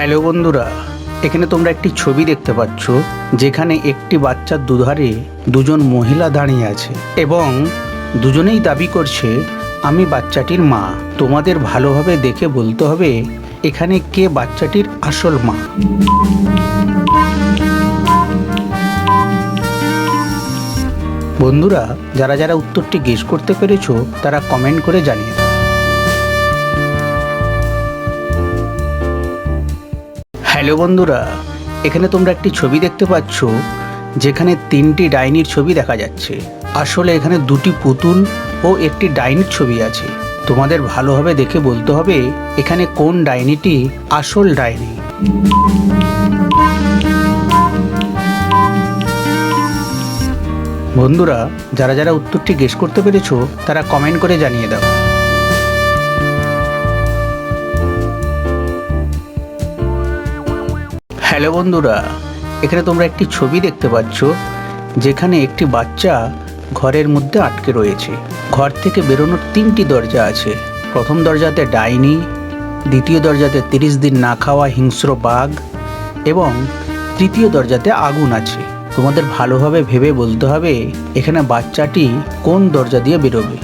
Hello বন্ধুরা, এখানে তোমরা একটি ছবি দেখতে পাচ্ছ, যেখানে একটি বাচ্চার দুধারে দুজন মহিলা দাঁড়িয়ে আছে এবং দুজনেই দাবি করছে, আমি বাচ্চাটির মা, তোমাদের ভালোভাবে দেখে বলতে হবে এখানে কে বাচ্চাটির আসল মা। বন্ধুরা, যারা যারা উত্তরটি গেস করতে পেরেছ, তারা কমেন্ট করে জানিয়ে দাও। হ্যালো বন্ধুরা, এখানে তোমরা একটি ছবি দেখতে পাচ্ছ, যেখানে তিনটি ডাইনির ছবি দেখা যাচ্ছে। আসলে এখানে দুটি পুতুল ও একটি ডাইনির ছবি আছে। তোমাদের ভালোভাবে দেখে বলতে হবে, এখানে কোন ডাইনিটি আসল ডাইনি। বন্ধুরা, যারা যারা উত্তরটি গেস করতে পেরেছ, তারা কমেন্ট করে জানিয়ে দাও। হ্যালো বন্ধুরা, এখানে তোমরা একটি ছবি দেখতে পাচ্ছ, যেখানে একটি বাচ্চা ঘরের মধ্যে আটকে রয়েছে। ঘর থেকে বেরোনোর তিনটি দরজা আছে। প্রথম দরজাতে ডাইনি, দ্বিতীয় দরজাতে তিরিশ দিন না খাওয়া হিংস্র বাঘ, এবং তৃতীয় দরজাতে আগুন আছে। তোমাদের ভালোভাবে ভেবে বলতে হবে, এখানে বাচ্চাটি কোন দরজা দিয়ে বেরোবে।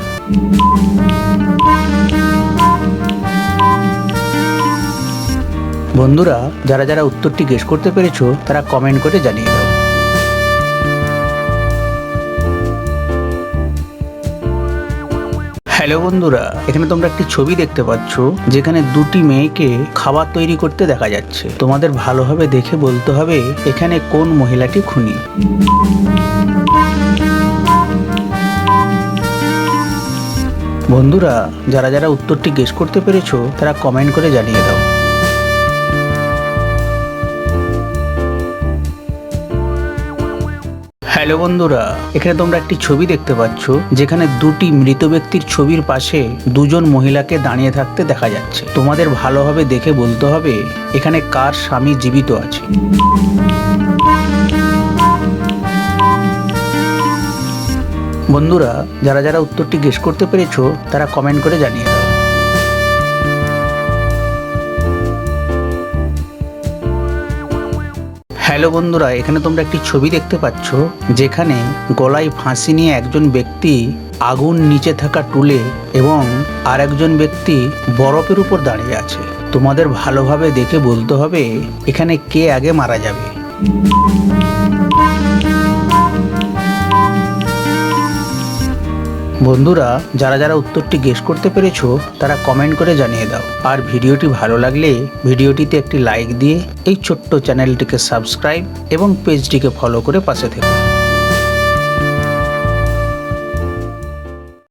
বন্ধুরা, যারা যারা উত্তরটি গেস করতে পেরেছ, তারা কমেন্ট করে জানিয়ে দাও। হ্যালো বন্ধুরা, এখানে তোমরা একটি ছবি দেখতে পাচ্ছ, যেখানে দুটি মেয়েকে খাবার তৈরি করতে দেখা যাচ্ছে। তোমাদের ভালোভাবে দেখে বলতে হবে, এখানে কোন মহিলাটি খুনি। বন্ধুরা, যারা যারা উত্তরটি গেস করতে পেরেছ, তারা কমেন্ট করে জানিয়ে দাও। হ্যালো বন্ধুরা, এখানে তোমরা একটি ছবি দেখতে পাচ্ছ, যেখানে দুটি মৃত ব্যক্তির ছবির পাশে দুজন মহিলাকে দাঁড়িয়ে থাকতে দেখা যাচ্ছে। তোমাদের ভালোভাবে দেখে বলতে হবে, এখানে কার স্বামী জীবিত আছে। বন্ধুরা, যারা যারা উত্তরটি গেস করতে পেরেছ, তারা কমেন্ট করে জানিয়ে দাও। হ্যালো বন্ধুরা, এখানে তোমরা একটি ছবি দেখতে পাচ্ছ, যেখানে গলায় ফাঁসি নিয়ে একজন ব্যক্তি আগুন নিচে থাকা টুলে এবং আর একজন ব্যক্তি বরফের উপর দাঁড়িয়ে আছে। তোমাদের ভালোভাবে দেখে বলতে হবে, এখানে কে আগে মারা যাবে। বন্ধুরা, যারা যারা উত্তরটি গেস করতে পেরেছ, তারা কমেন্ট করে জানিয়ে দাও। আর ভিডিওটি ভালো লাগলে ভিডিওটিতে একটি লাইক দিয়ে এই ছোট্ট চ্যানেলটিকে সাবস্ক্রাইব এবং পেজটিকে ফলো করে পাশে থেকো।